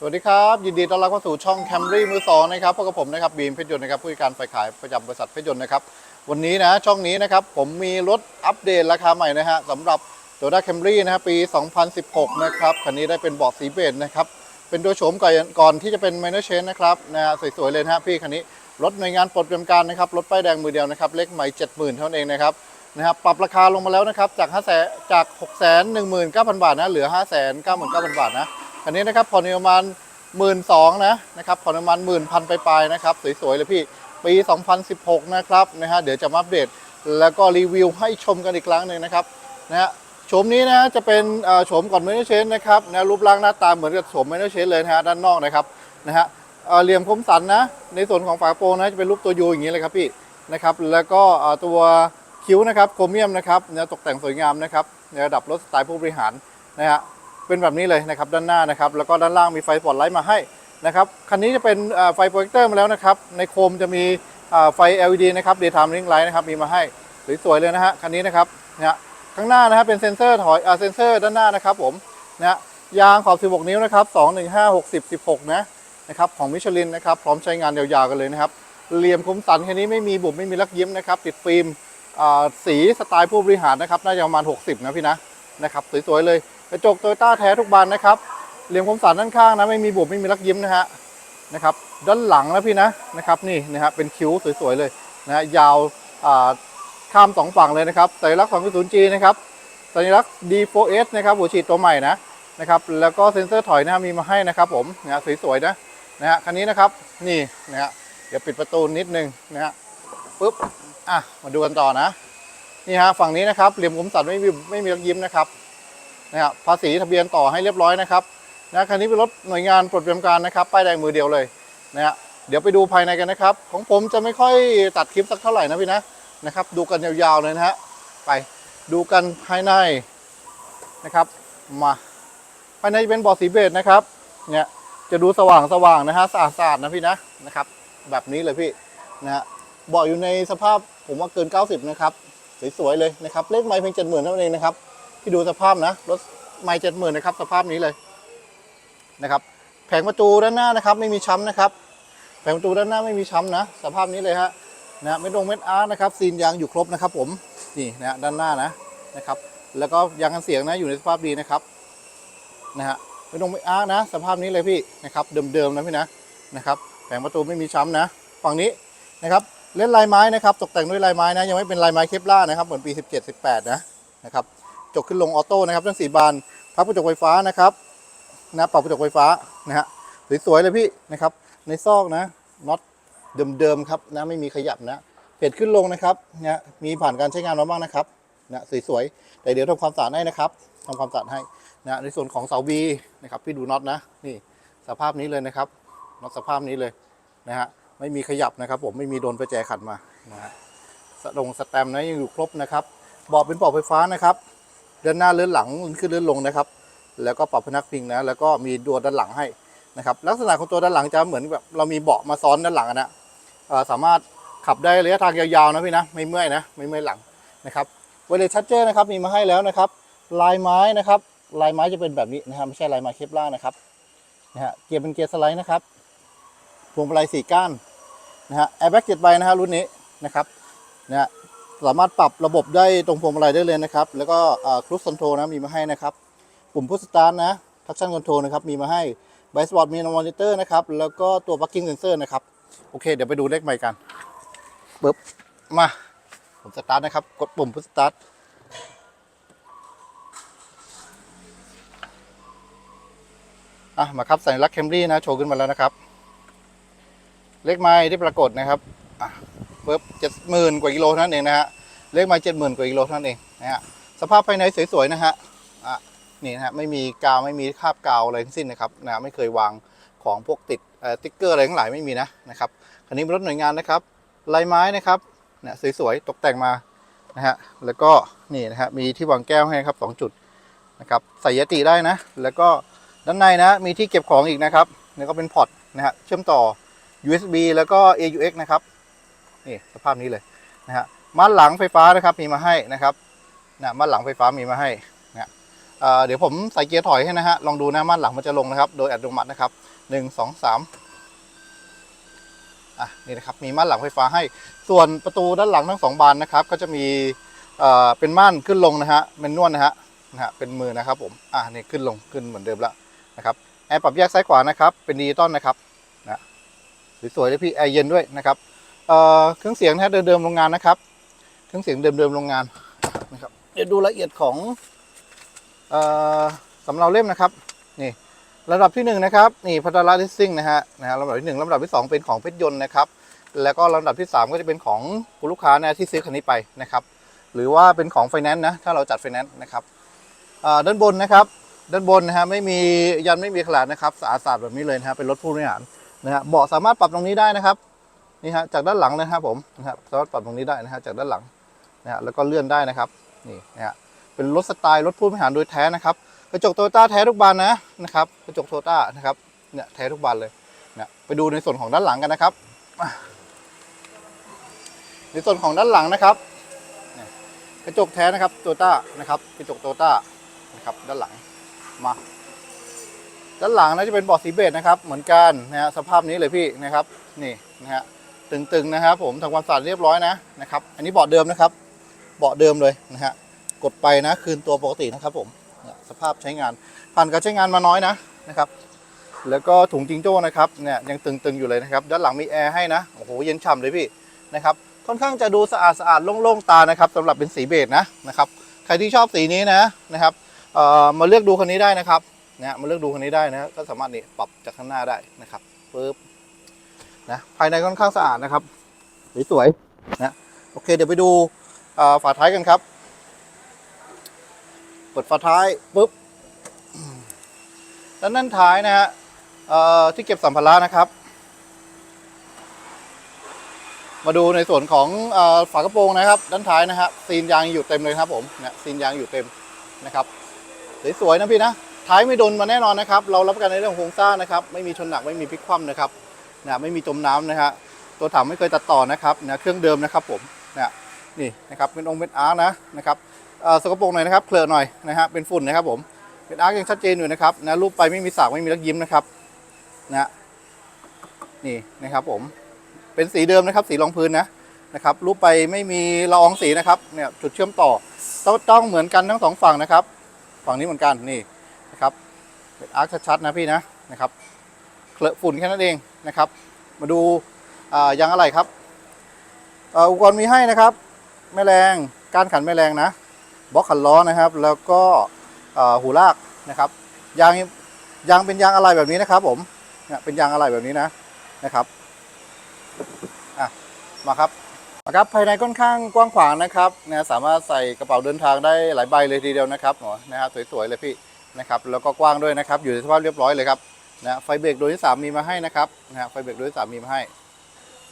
สวัสดีครับ ยินดีต้อนรับเข้าสู่ช่อง Camry มือสองนะครับพบกับผมนะครับบีมเพชรยนต์นะครับผู้จัดการฝ่ายขายประจำบริษัทเพชรยนต์นะครับวันนี้นะช่องนี้นะครับผมมีรถอัปเดตราคาใหม่นะฮะสำหรับ Toyota Camry นะฮะปี 2016 นะครับคันนี้ได้เป็นเบาะสีเบจนะครับเป็นตัวโฉมก่อนก่อนที่จะเป็น Minor Change นะครับนะฮะสวยๆเลยนะฮะพี่คันนี้รถหน่วยงานปลดประจำการนะครับรถป้ายแดงมือเดียวนะครับเลขใหม่70,000 เท่านั้นเองนะครับนะครับปรับราคาลงมาแล้วนะครับจาก5แสนจาก 6 1 9 0 0 0 บาทนะเหลือ 5 9 9 0 0 0 บาทนะ คันนี้นะครับผ่อนอยู่ประมาณหมื่นสองนะนะครับผ่อนประมาณหมื่นพันไปลายๆนะครับสวยๆเลยพี่ปี 2016 นะครับนะฮะเดี๋ยวจะมาอัปเดตแล้วก็รีวิวให้ชมกันอีกครั้งหนึ่งนะครับนะฮะโฉมนี้นะจะเป็นโฉมก่อนเมนเชนนะครับนะรูปร่างหน้าตาเหมือนกับโฉมเมนเชนเลยนะฮะด้านนอกนะครับนะฮะเหลี่ยมคมสันนะ ในส่วนของฝาโปรงนะจะเป็นรูปตัวยูอย่างนี้เลยครับพี่นะครับแล้วก็ตัวคิ้วนะครับโครเมียมนะครับเนื้อตกแต่งสวยงามนะครับในระดับรถสไตล์ผู้บริหารนะฮะ เป็นแบบนี้เลยนะครับด้านหน้านะครับแล้วก็ด้านล่างมีไฟสปอตไลท์มาให้นะครับคันนี้จะเป็นไฟโปรเจคเตอร์มาแล้วนะครับในโคมจะมีไฟ LED นะครับ daytime ring light นะครับมีมาให้สวยๆเลยนะฮะคันนี้นะครับนะฮะข้างหน้านะครับเป็นเซ็นเซอร์ถอยเซ็นเซอร์ด้านหน้านะครับผมนะฮะยางขอบ 16 นิ้วนะครับ2 1 5 60 16 นะนะครับของมิชลินนะครับพร้อมใช้งานยาวๆกันเลยนะครับเหลี่ยมคมสันแค่นี้ไม่มีบุบไม่มีลักยิ้มนะครับติดฟิล์มสีสไตล์ผู้บริหารนะครับน่าจะประมาณ 60 นะพี่นะนะครับสวยๆเลย กระจกโตโยต้าแท้ทุกบานนะครับเหลี่ยมคมสันด้านข้างนะไม่มีบุบไม่มีลักยิ้มนะฮะนะครับ ด้านหลังนะพี่นะนะครับนี่นะฮะเป็นคิ้วสวยๆเลยนะฮะยาวอ่าข้ามสองฝั่งเลยนะครับสัญลักษณ์ของ 0G นะครับสัญลักษณ์ D4S นะครับหัวฉีดตัวใหม่นะนะครับแล้วก็เซ็นเซอร์ถอยนะมีมาให้นะครับผมนะฮะสวยๆนะนะฮะคันนี้นะครับนี่นะฮะเดี๋ยวปิดประตูนิดนึงนะฮะปุ๊บอะมาดูกันต่อนะนี่ฮะฝั่งนี้นะครับเหลี่ยมคมสันไม่มีไม่มีลักยิ้มนะครับ นะครับภาษีทะเบียนต่อให้เรียบร้อยนะครับนะคันนี้เป็นรถหน่วยงานปลดประจำการนะครับป้ายแดงมือเดียวเลยนะฮะเดี๋ยวไปดูภายในกันนะครับ ของผมจะไม่ค่อยตัดคลิปสักเท่าไหร่นะพี่นะนะครับ ดูกันยาวๆเลยนะฮะไปดูกันภายในนะครับมาภายในจะเป็นบอร์ดสีเบจนะครับเนี่ยจะดูสว่างสว่างๆนะฮะสะอาดสะอาดนะพี่นะนะครับ แบบนี้เลยพี่นะฮะเบาะอยู่ในสภาพผมว่าเกิน 90 นะครับสวยๆเลยนะครับเลขไม้เพียงเจ็ดหมื่นเท่านั้นเองนะครับ ที่ดูสภาพนะรถไม่เจ็ดหมื่นนะครับสภาพนี้เลยนะครับ แผงประตูด้านหน้านะครับ ไม่มีช้ำนะครับ แผงประตูด้านหน้าไม่มีช้ำนะ สภาพนี้เลยฮะนะไม่ดงเม็ดอาร์นะครับซีนยางอยู่ครบนะครับ ผมนี่นะด้านหน้านะนะครับ แล้วก็ยางกันเสียงนะอยู่ในสภาพดีนะครับนะฮะไม่ดงเม็ดอาร์นะ สภาพนี้เลยพี่นะครับ เดิมๆนะพี่นะนะครับแผงประตูไม่มีช้ำนะ ฝั่งนี้นะครับเล่นลายไม้นะครับ ตกแต่งด้วยลายไม้นะ ยังไม่เป็นลายไม้เคปล่านะครับ เหมือนปี 17-18 นะนะครับ จกขึ้นลงออโต้นะครับทั้งสี่บานพับกระจกไฟฟ้านะครับนะปรับกระจกไฟฟ้านะฮะสวยๆเลยพี่นะครับ ในซอกนะน็อตเดิมๆครับนะไม่มีขยับนะเพจขึ้นลงนะครับนะมีผ่านการใช้งานมาบ้างนะครับนะสวยๆแต่เดี๋ยวทำความสะอาดให้นะครับทำความสะอาดให้นะในส่วนของเสาบีนะครับพี่ดูน็อตนะนี่สภาพนี้เลยนะครับน็อตสภาพนี้เลยนะฮะไม่มีขยับนะครับ ผมไม่มีโดนประแจขัดมานะฮะสะดงสแตมป์นะยังอยู่ครบนะครับบาะเป็นเบาะไฟฟ้านะครับ เลื่อนหน้าเลื่อนหลังขึ้นเลื่อนลงนะครับ แล้วก็ปรับพนักพิงนะ แล้วก็มีตัวด้านหลังให้นะครับ ลักษณะของตัวด้านหลังจะเหมือนแบบเรามีเบาะมาซ้อนด้านหลังอะนะสามารถขับได้ระยะทางยาวๆนะพี่นะ ไม่เมื่อยนะ ไม่เมื่อยหลังนะครับเวเลชัดเจอร์นะครับมีมาให้แล้วนะครับ ลายไม้นะครับ ลายไม้จะเป็นแบบนี้นะครับไม่ใช่ลายไม้เคปล่านะครับนะฮะเกียร์เป็นเกียร์สไลด์นะครับพวงมาลัยสี่ก้านนะฮะแอร์แบ็กเจ็ดใบนะฮะรุ่นนี้นะครับนะฮะ สามารถปรับระบบได้ตรงพวงมาลัยได้เลยนะครับ แล้วก็ครูซคอนโทรนะมีมาให้นะครับ ปุ่มพุชสตาร์ทนะทักชั่นคอนโทรนะครับมีมาให้ไบสปอร์ตมีมอนิเตอร์นะครับ แล้วก็ตัวปักกิ้งเซนเซอร์นะครับ โอเค เดี๋ยวไปดูเลขใหม่กันปึ๊บมาผมสตาร์ทนะครับ กดปุ่มพุชสตาร์ทอะมาครับสัญลักษณ์แคมรี่นะ โชว์ขึ้นมาแล้วนะครับ เลขไม้ที่ปรากฏนะครับอะ ปึ๊บเจ็ดหมื่นกว่ากิโลนั้นเองนะฮะเลขมาเจ็ดหมื่นกว่ากิโลนั้นเองนะฮะสภาพภายในสวยๆนะฮะอะนี่นะฮะไม่มีกาวไม่มีคราบกาวอะไรทั้งสิ้นนะครับนะไม่เคยวางของพวกติดเอ่อติ๊กเกอร์อะไรทั้งหลายไม่มีนะนะครับคันนี้เป็นรถหน่วยงานนะครับลายไม้นะครับเนี่ยสวยๆตกแต่งมานะฮะแล้วก็นี่นะฮะมีที่วางแก้วให้ครับสองจุดนะครับใส่ยติได้นะ แล้วก็ด้านในนะมีที่เก็บของอีกนะครับแล้วก็เป็นพอร์ตนะฮะเชื่อมต่อ USB แล้วก็ AUX นะครับ นี่สภาพนี้เลยนะฮะม่านหลังไฟฟ้านะครับมีมาให้นะครับนะม่านหลังไฟฟ้ามีมาให้นะเเดี๋ยวผมใส่เกียร์ถอยให้นะฮะลองดูนะม่านหลังมันจะลงนะครับ โดยอัตโนมัตินะครับหนึ่งสองสามอะนี่นะครับมีม่านหลังไฟฟ้าให้ ส่วนประตูด้านหลังทั้งสองบานนะครับ ก็จะมีเอ่อเป็นม่านขึ้นลงนะฮะเป็นนวดนะฮะนะฮะเป็นมือนะครับผมอะนี่ขึ้นลงขึ้นเหมือนเดิมแล้วนะครับแอร์ปรับแยกซ้ายขวานะครับ เป็นดิจิตอลนะครับนะสวยๆเลยพี่แอร์เย็นด้วยนะครับ เครื่องเสียงนะเดิมๆโรงงานนะครับ เครื่องเสียงเดิมๆโรงงานนะครับ เดี๋ยวดูละเอียดของออสำเราเล่มนะครับนี่ระดับที่หนึ่งนะครับนี่พัทราลิสซิ่งนะฮะนะฮะลำดับที่หนึ่งลำดับที่สองเป็นของเพชรยนต์นะครับ แล้วก็ลำดับที่ 3 ก็จะเป็นของคุณลูกค้านะที่ซื้อคันนี้ไปนะครับ หรือว่าเป็นของไฟแนนซ์นะถ้าเราจัดไฟแนนซ์นะครับด้านบนนะครับด้านบนนะฮะไม่มียันไม่มีขลาดนะครับสะอาดสะอาดแบบนี้เลยนะฮะเป็นรถผู้บริหารนะฮะเบาะสามารถปรับตรงนี้ได้นะครับ นี่ฮะจากด้านหลังนะครับผมนะครับสามารถปรับตรงนี้ได้นะฮะจากด้านหลังนะฮะแล้วก็เลื่อนได้นะครับนี่นะฮะเป็นรถสไตล์รถผู้บริหารโดยแท้นะครับกระจกโตโยต้าแท้ทุกบานนะนะครับกระจกโตโยต้านะครับเนี่ยแท้ทุกบานเลยนะไปดูในส่วนของด้านหลังกันนะครับ ในส่วนของด้านหลังนะครับเนี่ยกระจกแท้นะครับโตต้านะครับกระจกโตต้านะครับด้านหลังมาด้านหลังนะจะเป็นเบาะสีเบจนะครับ เหมือนกันนะฮะสภาพนี้เลยพี่นะครับ นี่นะฮะ ตึงๆนะครับ ผมทำความสะอาดเรียบร้อยนะนะครับ อันนี้เบาะเดิมนะครับ เบาะเดิมเลยนะฮะกดไปนะคืนตัวปกตินะครับ ผมสภาพใช้งาน ผ่านการใช้งานมาน้อยนะนะครับ แล้วก็ถุงจิงโจ้นะครับเนี่ยยังตึงๆอยู่เลยนะครับ ด้านหลังมีแอร์ให้นะโอ้โหเย็นฉ่ำเลยพี่นะครับค่อนข้างจะดูสะอาดสะอาดโล่งๆตานะครับสำหรับเป็นสีเบจนะนะครับใครที่ชอบสีนี้นะนะครับเอ่อมาเลือกดูคันนี้ได้นะครับนะฮะมาเลือกดูคันนี้ได้นะก็สามารถนี่ปรับจากข้างหน้าได้นะครับปึ๊บ นะภายในค่อนข้างสะอาดนะครับสวยๆนะโอเคเดี๋ยวไปดูฝาท้ายกันครับ เปิดฝาท้ายปึ๊บด้านด้านท้ายนะฮะที่เก็บสัมภาระนะครับ มาดูในส่วนของฝากระโปรงนะครับ ด้านท้ายนะครับซีนยางอยู่เต็มเลยครับผมเนี่ยซีนยางอยู่เต็มนะครับสวยๆนะพี่นะท้ายไม่โดนมาแน่นอนนะครับ เรารับประกันในเรื่องของโครงสร้างนะครับ ไม่มีชนหนักไม่มีพลิกคว่ำนะครับ นะไม่มีจมน้ำนะฮะตัวถังไม่เคยตัดต่อนะครับนะเครื่องเดิมนะครับผมนี่นี่นะครับเป็นองค์เป็นอาร์นะนะครับสกปรกหน่อยนะครับเคลอะหน่อยนะฮะเป็นฝุ่นนะครับผมเป็นอาร์ยังชัดเจนอยู่นะครับนะรูปไปไม่มีสากไม่มีรักยิ้มนะครับนะนี่นะครับผมเป็นสีเดิมนะครับ สีรองพื้นนะนะครับรูปไปไม่มีละอองสีนะครับเนี่ยจุดเชื่อมต่อต้องต้องเหมือนกันทั้งสองฝั่งนะครับ ฝั่งนี้เหมือนกันนี่นะครับเป็นอาร์คชัดๆนะพี่นะนะครับ เคลอะฝุ่นแค่นั้นเองนะครับ มาดูยางอะไรครับอุปกรณ์มีให้นะครับ แม่แรงก้านขันแม่แรงนะบล็อกขันล้อนะครับ แล้วก็หูลากนะครับยางยางเป็นยางอะไรแบบนี้นะครับ ผมเนี่ยเป็นยางอะไรแบบนี้นะนะครับมาครับมาครับภายในค่อนข้างกว้างขวางนะครับนะสามารถใส่กระเป๋าเดินทางได้หลายใบเลยทีเดียวนะครับหมอนะครับสวยๆเลยพี่นะครับแล้วก็กว้างด้วยนะครับ อยู่ในสภาพเรียบร้อยเลยครับ นะไฟเบรกโดยที่สามมีมาให้นะครับนะไฟเบรกโดยที่สามมีมาให้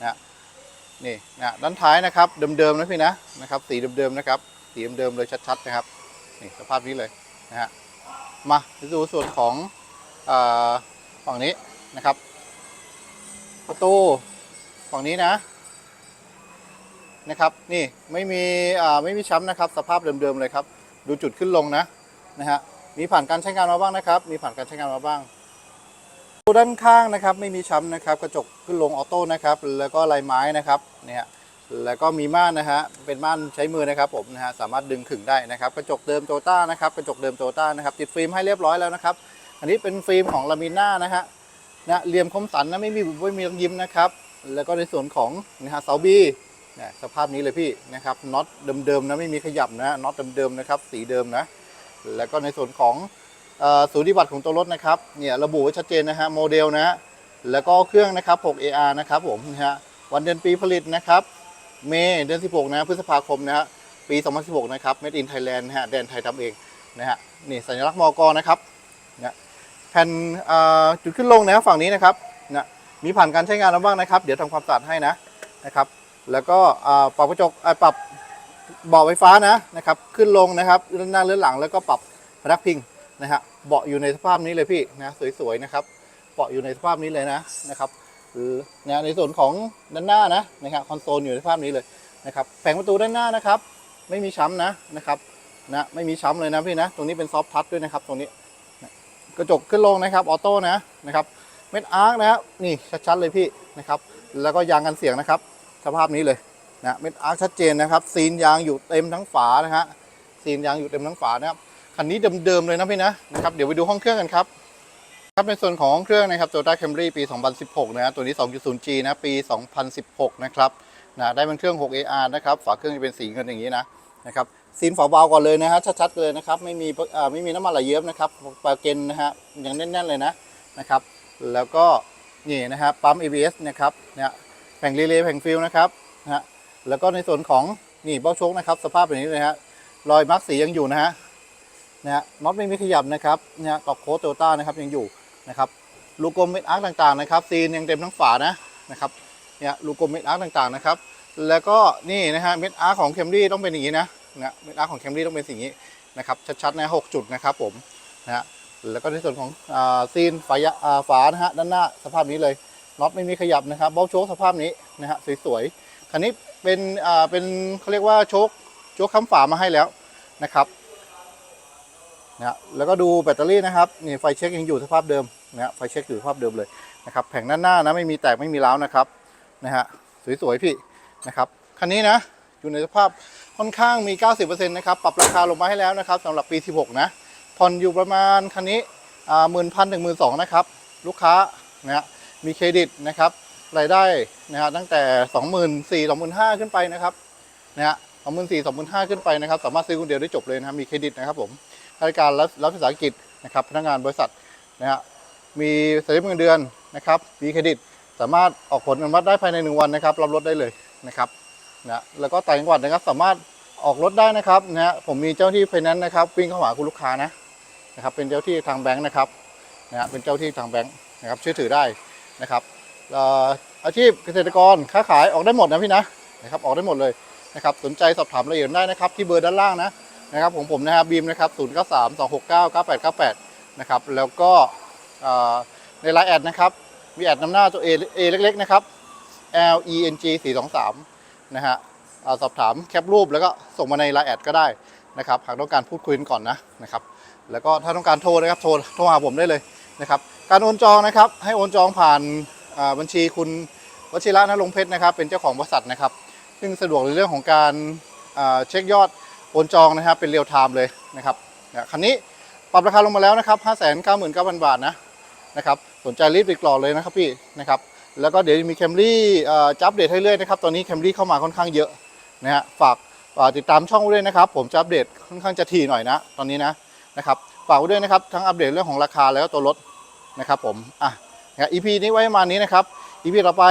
นะนี่นะด้านท้ายนะครับเดิมๆนะพี่นะนะครับสีเดิมๆนะครับสีเดิมๆเลยชัดๆนะครับนี่สภาพนี้เลยนะฮะมาดูส่วนของอ่าฝั่งนี้นะครับประตูฝั่งนี้นะนะครับนี่ไม่มีอ่าไม่มีช้ำนะครับ สภาพเดิมๆเลยครับ ดูจุดขึ้นลงนะนะฮะมีผ่านการใช้งานมาบ้างนะครับ มีผ่านการใช้งานมาบ้าง ด้านข้างนะครับไม่มีช้ำนะครับกระจกขึ้นลงออโต้นะครับแล้วก็ลายไม้นะครับเนี่ยแล้วก็มีม่านนะฮะเป็นม่านใช้มือนะครับผมนะฮะสามารถดึงขึงได้นะครับกระจกเดิมโตต้านะครับกระจกเดิมโตต้านะครับติดฟิล์มให้เรียบร้อยแล้วนะครับอันนี้เป็นฟิล์มของลามิน่านะฮะนะเหลี่ยมคมสันนะไม่มีบุบไม่มีรอยยิ้มนะครับแล้วก็ในส่วนของนะฮะเสาบีเนี่ยสภาพนี้เลยพี่นะครับน็อตเดิมๆนะไม่มีขยับนะน็อตเดิมๆนะครับสีเดิมนะแล้วก็ในส่วนของ สูติบัตรของตัวรถนะครับเนี่ยระบุไว้ชัดเจนนะฮะโมเดลนะแล้วก็เครื่องนะครับ 6AR นะครับผมนะฮะวันเดือนปีผลิตนะครับ เมษเดือน 16 นะพฤษภาคมนะฮะปี 2016 นะครับ Made in Thailand นะฮะแดนไทยทำเองนะฮะนี่สัญลักษณ์มอกนะครับเนี่ยแผ่นอ่อจุดขึ้นลงนะฝั่งนี้นะครับนะมีผ่านการใช้งานแล้วบ้างนะครับ เดี๋ยวทำความสะอาดให้นะนะครับ แล้วก็อ่าปรับกระจกปรับเบาะไฟฟ้านะนะครับ ขึ้นลงนะครับเลื่อนหน้าเลื่อนหลังแล้วก็ปรับพนักพิง นะฮะเบาะอยู่ในสภาพนี้เลยพี่นะสวยๆนะครับเบาะอยู่ในสภาพนี้เลยนะนะครับหรือนะในส่วนของด้านหน้านะนะครับคอนโซลอยู่ในสภาพนี้เลยนะครับแผงประตูด้านหน้านะครับ ไม่มีช้ำนะนะครับนะไม่มีช้ำเลยนะพี่นะ ตรงนี้เป็นซอฟทัชด้วยนะครับ ตรงนี้กระจกขึ้นลงนะครับออโต้นะนะครับเม็ดอาร์คนะนี่ชัดๆเลยพี่นะครับ แล้วก็ยางกันเสียงนะครับ สภาพนี้เลยนะเม็ดอาร์คชัดเจนนะครับ ซีนยางอยู่เต็มทั้งฝานะฮะซีนยางอยู่เต็มทั้งฝานะครับ คันนี้เดิมๆเลยนะพี่นะนะครับเดี๋ยวไปดูห้องเครื่องกันครับครับในส่วนของห้องเครื่องนะครับ Toyota Camry ปี 2016นะฮะตัวนี้ 2.0G นะปี 2016 นะครับนะได้เป็นเครื่อง 6AR นะครับฝาเครื่องจะเป็นสีเงินอย่างนี้นะนะครับซีนฝาเบาก่อนเลยนะฮะชัดๆเลยนะครับไม่มีอ่อไม่มีน้ำมันไหลเยิ้มนะครับปลาเกนนะฮะยังแน่นๆเลยนะนะครับ แล้วก็นี่นะฮะปั๊ม ABS นะครับเนี่ยแผงรีเลย์แผงฟิลนะครับนะฮะแล้วก็ในส่วนของนี่เบ้าโชคนะครับ สภาพแบบนี้เลยฮะรอยมาร์กสียังอยู่นะฮะ นะฮะน็อตไม่มีขยับนะครับเนี่ยกรอบโค้ดโตต้านะครับยังอยู่นะครับลูกกลมเม็ดอาร์คต่างๆนะครับซีนยังเต็มทั้งฝานะนะครับเนี่ยลูกกลมเม็ดอาร์คต่างๆนะครับแล้วก็นี่นะฮะเม็ดอาร์คของเคมรี่ต้องเป็นอย่างนี้นะนะเม็ดอาร์คของเคมรี่ต้องเป็นสิ่งนี้นะครับชัดๆนะหกจุดนะครับผมนะฮะแล้วก็ในส่วนของอาซีนฝายอ่าฝานะฮะด้านหน้าสภาพนี้เลยน็อตไม่มีขยับนะครับเบ้าโชคสภาพนี้นะฮะสวยๆคันนี้เป็นอ่าเป็นเขาเรียกว่าโชคโชคค้ำฝามาให้แล้วนะครับ นะแล้วก็ดูแบตเตอรี่นะครับนี่ไฟเช็คยังอยู่สภาพเดิมนะไฟเช็คอยู่สภาพเดิมเลยนะครับแผงด้านหน้านะไม่มีแตกไม่มีร้าวนะครับนะฮะสวยๆพี่นะครับคันนี้นะอยู่ในสภาพค่อนข้างมี 90%นะครับปรับราคาลงมาให้แล้วนะครับสำหรับปี 16 นะผ่อนอยู่ประมาณคันนี้หมื่นพันถึงหมื่นสองนะครับลูกค้านะฮะมีเครดิตนะครับรายได้นะฮะตั้งแต่สองหมื่นสี่สองหมื่นห้าขึ้นไปนะครับนะฮะสองหมื่นสี่สองหมื่นห้าขึ้นไปนะครับสามารถซื้อคนเดียวได้จบเลยนะครับมีเครดิตนะครับผม บริการรับรับภาษาอังกฤษนะครับพนักงานบริษัทนะฮะมีสลิปเงินเดือนนะครับมีเครดิตสามารถออกผลอนุมัติได้ภายในหนึ่งวันนะครับรับรถได้เลยนะครับนะแล้วก็ต่างจังหวัดนะครับสามารถออกรถได้นะครับนะฮะผมมีเจ้าที่ไฟแนนซ์นะครับวิ่งเข้าหาคุณลูกค้านะนะครับเป็นเจ้าที่ทางแบงค์นะครับนะฮะเป็นเจ้าที่ทางแบงค์นะครับเชื่อถือได้นะครับเอ่ออาชีพเกษตรกรค้าขายออกได้หมดนะพี่นะนะครับออกได้หมดเลยนะครับสนใจสอบถามรายละเอียดได้นะครับที่เบอร์ด้านล่างนะ นะครับของผมนะครับบีมนะครับ0 9 3 2 6 9 9 8 9 8นะครับแล้วก็ในไลน์แอดนะครับมีแอดนำหน้าตัว A A เล็กๆนะครับ L E N G 4 2 3นะฮะสอบถามแคปรูปแล้วก็ส่งมาในไลน์แอดก็ได้นะครับหากต้องการพูดคุยกันก่อนนะนะครับแล้วก็ถ้าต้องการโทรนะครับโทรโทรหาผมได้เลยนะครับการโอนจองนะครับให้โอนจองผ่านบัญชีคุณวชิระนรงเพชรนะครับเป็นเจ้าของบริษัทนะครับ ซึ่งสะดวกในเรื่องของการเช็คยอด โอนจองนะครับเป็นเรียลไทม์เลยนะครับเนี่ยคันนี้ปรับราคาลงมาแล้วนะครับ5 9 9 0 0 0 บาทนะนะครับสนใจรีบติดต่อเลยนะครับพี่นะครับแล้วก็เดี๋ยวมีแคมรี่จับเดตให้เรื่อยนะครับตอนนี้แคมรี่เข้ามาค่อนข้างเยอะนะฮะฝากติดตามช่องไว้ด้วยนะครับ ผมจะอัปเดตค่อนข้างจะถี่หน่อยนะ ตอนนี้นะนะครับฝากไว้ด้วยนะครับทั้งอัปเดตเรื่องของราคาแล้วก็ตัวรถนะครับผมอะงั้น EP นี้ไว้ประมาณนี้นะครับ EP ต่อไป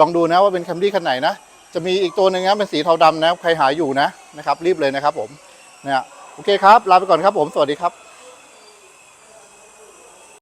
ลองดูนะว่าเป็นแคมรี่คันไหนนะ จะมีอีกตัวหนึ่งนะเป็นสีเทาดำนะใครหาอยู่นะนะครับ รีบเลยนะครับผมนะฮะโอเคครับ ลาไปก่อนครับผม สวัสดีครับ